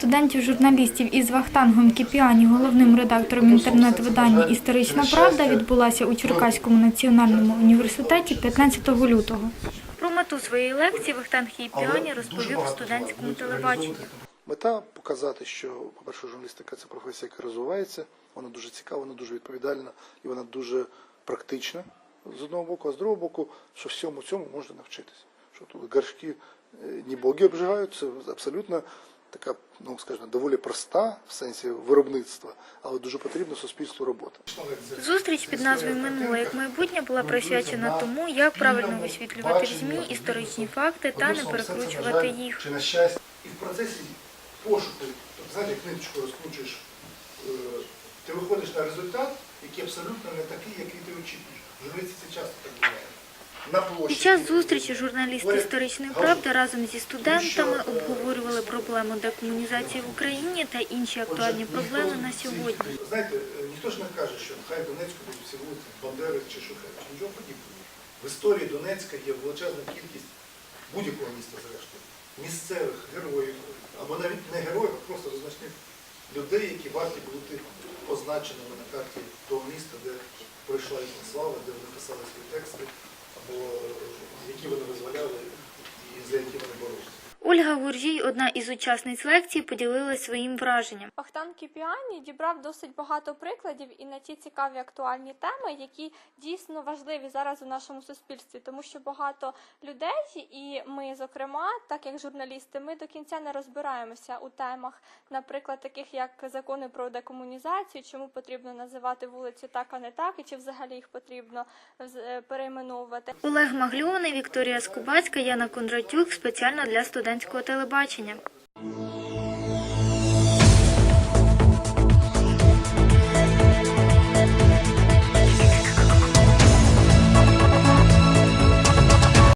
студентів-журналістів із Вахтангом Кіпіані, головним редактором інтернет-видання Історична правда відбулася у Черкаському національному університеті 15 лютого. Про мету своєї лекції Вахтанг Кіпіані розповів студентському телебаченню. Мета показати, що, по-перше, журналістика це професія, яка розвивається, вона дуже цікава, вона дуже відповідальна і вона дуже практична з одного боку, а з другого боку, що всьому цьому можна навчитися. Що тут горшки е, не боги обжигають, це абсолютно така, ну скажімо, доволі проста в сенсі виробництва, але дуже потрібна суспільству робота. Зустріч під назвою Минуле як майбутнє була присвячена тому, як правильно висвітлювати в ЗМІ історичні факти та не перекручувати їх. Чи на щастя. І в процесі пошуку, тобто, знаєте, як ниточку розкручуєш, е, ти виходиш на результат, який абсолютно не такий, який ти очікуєш. В журналістиці часто так буває. На площі. Під час зустрічі журналісти історичної правди разом зі студентами обговорювали проблему декомунізації в Україні та інші актуальні проблеми на сьогодні. Знаєте, е, ніхто ж не каже, що хай Донецьку будуть всі Бандери чи Шухевич. Нічого подібного. В історії Донецька є величезна кількість будь-якого міста, зрештою, місцевих героїв, або навіть не героїв, а просто визначних людей, які варті бути позначеними на карті того міста, де пройшла їхня слава, де вони писали свої тексти, або які вони визволяли і за які вони боролися. Ольга Гуржій, одна із учасниць лекції, поділилася своїм враженням. Вахтан Кіпіані дібрав досить багато прикладів і на ті цікаві актуальні теми, які дійсно важливі зараз у нашому суспільстві, тому що багато людей, і ми, зокрема, так як журналісти, ми до кінця не розбираємося у темах, наприклад, таких як закони про декомунізацію, чому потрібно називати вулиці так, а не так, і чи взагалі їх потрібно е, перейменовувати. Олег Магльоний, Вікторія Скубацька, Яна Кондратюк спеціально для студентського телебачення.